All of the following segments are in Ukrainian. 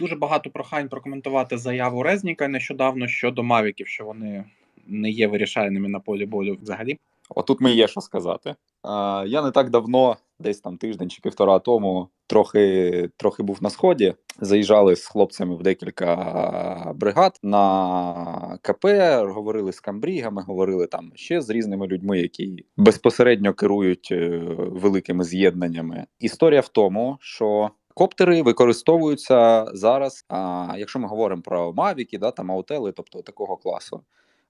Дуже багато прохань прокоментувати заяву Резніка нещодавно щодо мавіків, що вони не є вирішальними на полі бою взагалі. Отут мені є що сказати. Я не так давно, десь там тиждень чи півтора тому, трохи, трохи був на сході. Заїжджали з хлопцями в декілька бригад на КП, говорили з камбрігами, говорили там ще з різними людьми, які безпосередньо керують е, великими з'єднаннями. Історія в тому, що Коптери використовуються зараз. А якщо ми говоримо про мавіки, да там аутели, тобто такого класу,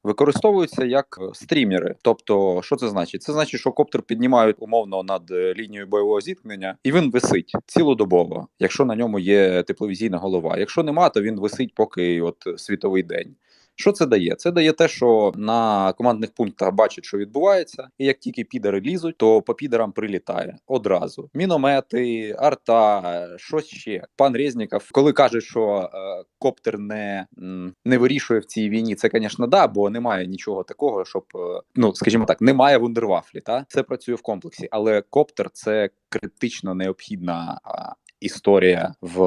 використовуються як е, стрімери. Тобто, що це значить? Це значить, що коптер піднімають умовно над е, лінією бойового зіткнення, і він висить цілодобово, якщо на ньому є тепловізійна голова. Якщо нема, то він висить поки от світовий день. Що це дає? Це дає те, що на командних пунктах бачать, що відбувається, і як тільки підери лізуть, то по підерам прилітає одразу. Міномети, арта, щось ще. Пан Резніков, коли каже, що е, коптер не, не вирішує в цій війні, це, звісно, да, бо немає нічого такого, щоб е, ну скажімо так, немає вундервафлі. Та це працює в комплексі, але коптер це критично необхідна. Історія в,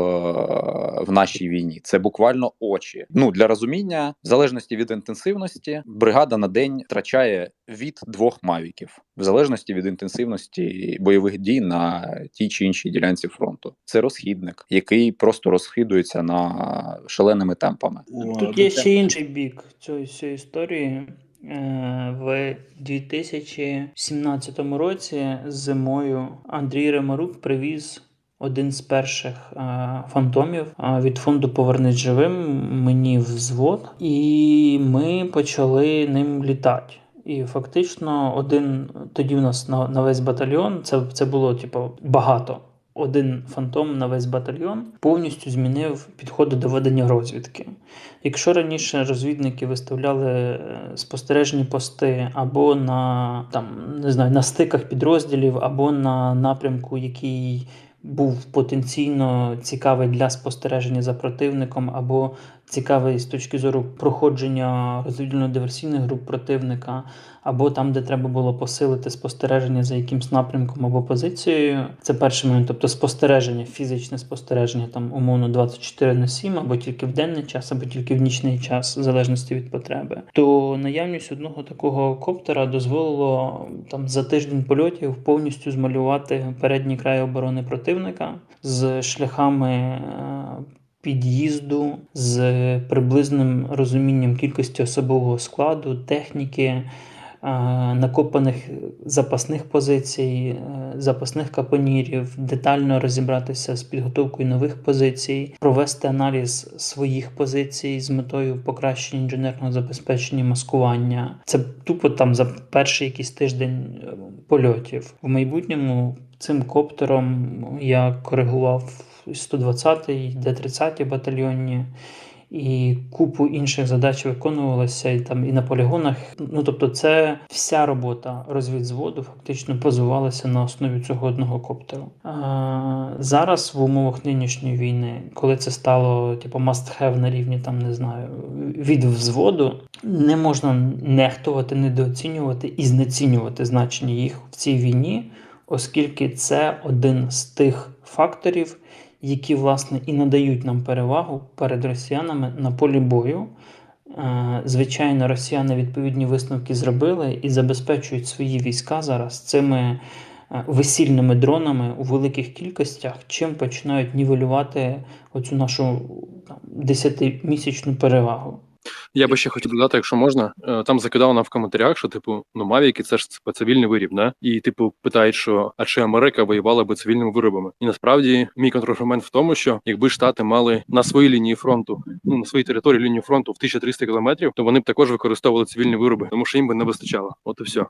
в нашій війні це буквально очі. Ну для розуміння, в залежності від інтенсивності, бригада на день втрачає від двох мавіків, в залежності від інтенсивності бойових дій на тій чи іншій ділянці фронту. Це розхідник, який просто розхидується на шаленими темпами. Тут є ще інший бік цієї всієї історії. Е, В 2017 році зимою Андрій Ремарук привіз один з перших е, фантомів е, від фонду Повернись живим мені взвод, і ми почали ним літати. І фактично, один тоді в нас на, на весь батальйон це, це було типу багато. Один фантом на весь батальйон повністю змінив підходи до ведення розвідки. Якщо раніше розвідники виставляли е, спостережні пости або на там не знаю на стиках підрозділів, або на напрямку, який був потенційно цікавий для спостереження за противником, або цікавий з точки зору проходження розвідувально-диверсійних груп противника, або там, де треба було посилити спостереження за якимсь напрямком або позицією. Це перший момент, тобто спостереження, фізичне спостереження, там умовно 24 на 7, або тільки в денний час, або тільки в нічний час, в залежності від потреби. То наявність одного такого коптера дозволило там за тиждень польотів повністю змалювати передній край оборони противника з шляхами. Під'їзду з приблизним розумінням кількості особового складу, техніки, е, накопаних запасних позицій, е, запасних капонірів, детально розібратися з підготовкою нових позицій, провести аналіз своїх позицій з метою покращення інженерного забезпечення маскування. Це тупо там за перший якийсь тиждень е, польотів. В майбутньому цим коптером я коригував 120-й, Д-30 батальйонні. І купу інших задач виконувалося і там і на полігонах. Ну тобто, це вся робота розвідзводу фактично базувалася на основі цього одного коптеру. А, зараз в умовах нинішньої війни, коли це стало типу must have на рівні там не знаю від взводу, не можна нехтувати, недооцінювати і знецінювати значення їх в цій війні, оскільки це один з тих факторів які власне і надають нам перевагу перед росіянами на полі бою. Е, Звичайно, росіяни відповідні висновки зробили і забезпечують свої війська зараз цими е, весільними дронами у великих кількостях, чим починають нівелювати оцю нашу десятимісячну 10-місячну перевагу. Я би ще хотів додати, якщо можна. Е, Там закидала нам в коментарях, що типу, ну мавіки це ж типу, цивільний виріб, да? І типу питають, що а чи Америка воювала би цивільними виробами? І насправді мій контраргумент в тому, що якби штати мали на своїй лінії фронту, ну на своїй території лінію фронту в 1300 кілометрів, то вони б також використовували цивільні вироби, тому що їм би не вистачало. От і все.